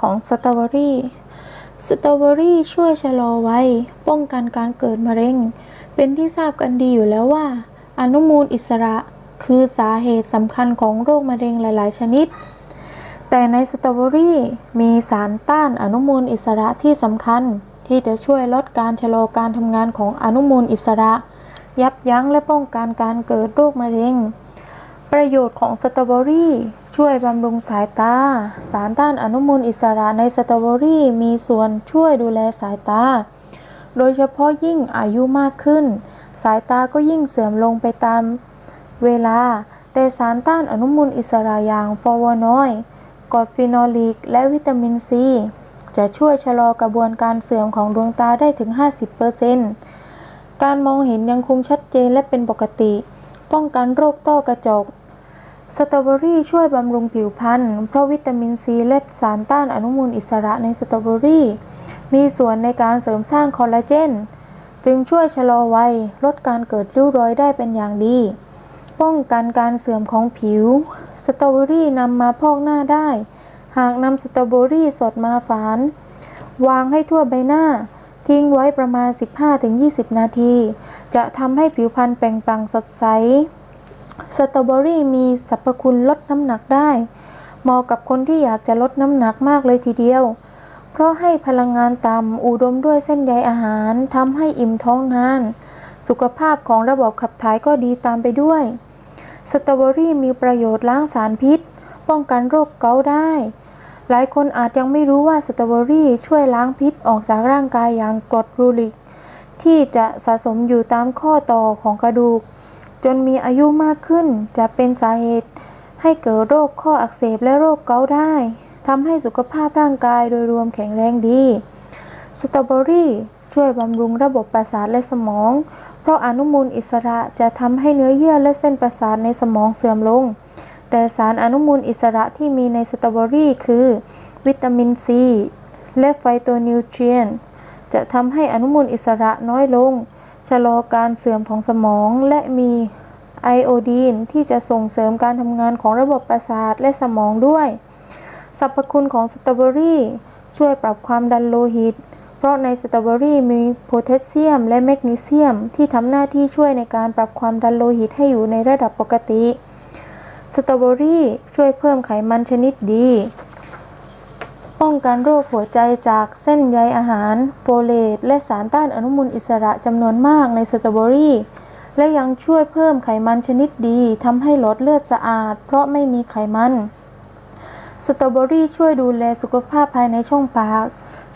ของสตรอเบอรี่ สตรอเบอรี่ช่วยชะลอไวัยป้องกันการเกิดมะเร็ง เป็นที่ทราบกันดีอยู่แล้วว่า อนุมูลอิสระคือสาเหตุสำคัญของโรคมะเร็งหลาย ๆ ชนิด แต่ในสตรอเบอรี่มีสารต้านอนุมูลอิสระที่สำคัญ ที่จะช่วยลดการชะลอการทำงานของอนุมูลอิสระ ยับยั้งและป้องกันการเกิดโรคมะเร็ง ประโยชน์ของสตรอเบอรี่ ช่วยบำรุงสายตา สารต้านอนุมูลอิสระในสตรอเบอรี่มีส่วนช่วยดูแลสายตา โดยเฉพาะยิ่งอายุมากขึ้น สายตาก็ยิ่งเสื่อมลงไปตามเวลา แต่สารต้านอนุมูลอิสระอย่างฟลาโวนอยด์กรดฟีนอลิก และวิตามินซี จะช่วยชะลอกระบวนการเสื่อมของดวงตาได้ถึง 50%การมองเห็นยังคงชัดเจนและเป็นปกติ ป้องกันโรคต้อกระจก สตรอเบอรี่ช่วยบำรุงผิวพรรณเพราะวิตามินซีและสารต้านอนุมูลอิสระในสตรอเบอรี่ มีส่วนในการเสริมสร้างคอลลาเจน จึงช่วยชะลอวัยลดการเกิดริ้วรอยได้เป็นอย่างดี ป้องกันการเสื่อมของผิว สตรอเบอรี่นำมาพอกหน้าได้ หากนำสตรอเบอรี่สดมาฝาน วางให้ทั่วใบหน้า ทิ้งไว้ประมาณ 15-20 นาที จะทำให้ผิวพรรณเปล่งปลั่งสดใส สตรอเบอรี่มีสรรพคุณลดน้ำหนักได้ เหมาะกับคนที่อยากจะลดน้ำหนักมากเลยทีเดียว เพราะให้พลังงานต่ำอุดมด้วยเส้นใยอาหารทำให้อิ่มท้องนาน สุขภาพของระบบขับถ่ายก็ดีตามไปด้วย สตรอเบอรี่มีประโยชน์ล้างสารพิษ ป้องกันโรคเกาต์ได้ หลายคนอาจยังไม่รู้ว่าสตรอเบอรี่ช่วยล้างพิษออกจากร่างกายอย่างกรดรูริก ที่จะสะสมอยู่ตามข้อต่อของกระดูก จนมีอายุมากขึ้น จะเป็นสาเหตุ ให้เกิดโรคข้ออักเสบและโรคเกาต์ได้ทำให้สุขภาพร่างกายโดยรวมแข็งแรงดี สตรอเบอรี่ช่วยบำรุงระบบประสาทและสมอง เพราะอนุมูลอิสระจะทำให้เนื้อเยื่อและเส้นประสาทในสมองเสื่อมลง แต่สารอนุมูลอิสระที่มีในสตรอเบอรี่คือ วิตามินซีและไฟโตนิวเทรียนจะทำให้อนุมูลอิสระน้อยลง ชะลอการเสื่อมของสมอง และมีไอโอดีนที่จะส่งเสริมการทำงานของระบบประสาทและสมองด้วย สรรพคุณของสตรอเบอรี่ช่วยปรับความดันโลหิต เพราะในสตรอเบอรี่มีโพแทสเซียม และแมกนีเซียม ที่ทำหน้าที่ช่วยในการปรับความดันโลหิตให้อยู่ในระดับปกติ สตรอเบอรี่ช่วยเพิ่มไขมันชนิดดี ป้องกันโรคหัวใจจากเส้นใยอาหารโฟเลตและสารต้านอนุมูลอิสระจำนวนมากในสตรอเบอรี่ และยังช่วยเพิ่มไขมันชนิดดีทำให้หลอดเลือดสะอาด เพราะไม่มีไขมัน สตรอเบอรี่ช่วยดูแลสุขภาพภายในช่องปาก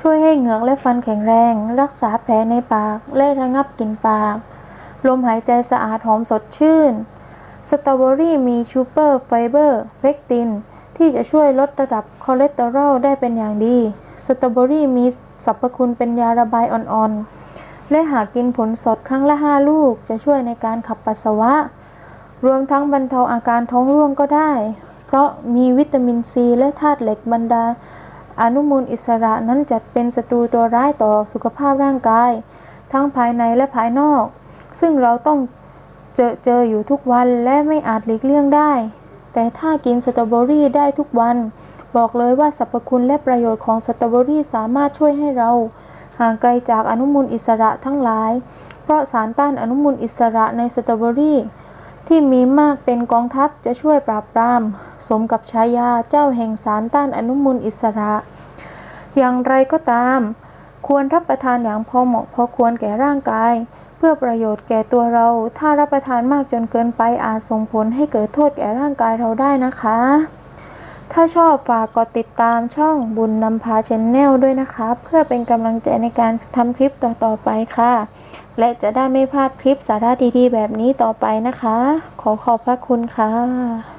ช่วยให้เหงือกและฟันแข็งแรง รักษาแผลในปาก และระงับกลิ่นปาก ลมหายใจสะอาดหอมสดชื่น สตรอเบอรี่มีชูเปอร์ไฟเบอร์เปกติน ที่จะช่วยลดระดับคอเลสเตอรอลได้เป็นอย่างดี สตรอเบอรี่มีสรรพคุณเป็นยาระบายอ่อนๆ และหากกินผลสดครั้งละ 5 ลูกจะช่วยในการขับปัสสาวะ รวมทั้งบรรเทาอาการท้องร่วงก็ได้ เพราะมีวิตามินซีและธาตุเหล็กบรรดา อนุมูลอิสระนั้นจัดเป็นศัตรูตัวร้ายต่อสุขภาพร่างกาย ทั้งภายในและภายนอก ซึ่งเราต้องเจอเจออยู่ทุกวันและไม่อาจหลีกเลี่ยงได้ แต่ถ้ากินสตรอเบอรี่ได้ทุกวัน บอกเลยว่าสรรพคุณและประโยชน์ของสตรอเบอรี่สามารถช่วยให้เราห่างไกลจากอนุมูลอิสระทั้งหลาย เพราะสารต้านอนุมูลอิสระในสตรอเบอรี่ที่มีมากเป็นกองทัพจะช่วยปราบปราม สมกับฉายาเจ้าแห่งสารต้านอนุมูลอิสระ อย่างไรก็ตาม ควรรับประทานอย่างพอเหมาะพอควรแก่ร่างกาย เพื่อประโยชน์แก่ตัวเรา ถ้ารับประทานมากจนเกินไปอาจส่งผลให้เกิดโทษแก่ร่างกายเราได้นะคะ ถ้าชอบฝากกดติดตามช่องบุญนำพาชแนลด้วยนะคะ เพื่อเป็นกำลังใจในการทำคลิปต่อๆไปค่ะ และจะได้ไม่พลาดคลิปสาระดีๆ แบบนี้ต่อไปนะคะ ขอขอบพระคุณค่ะ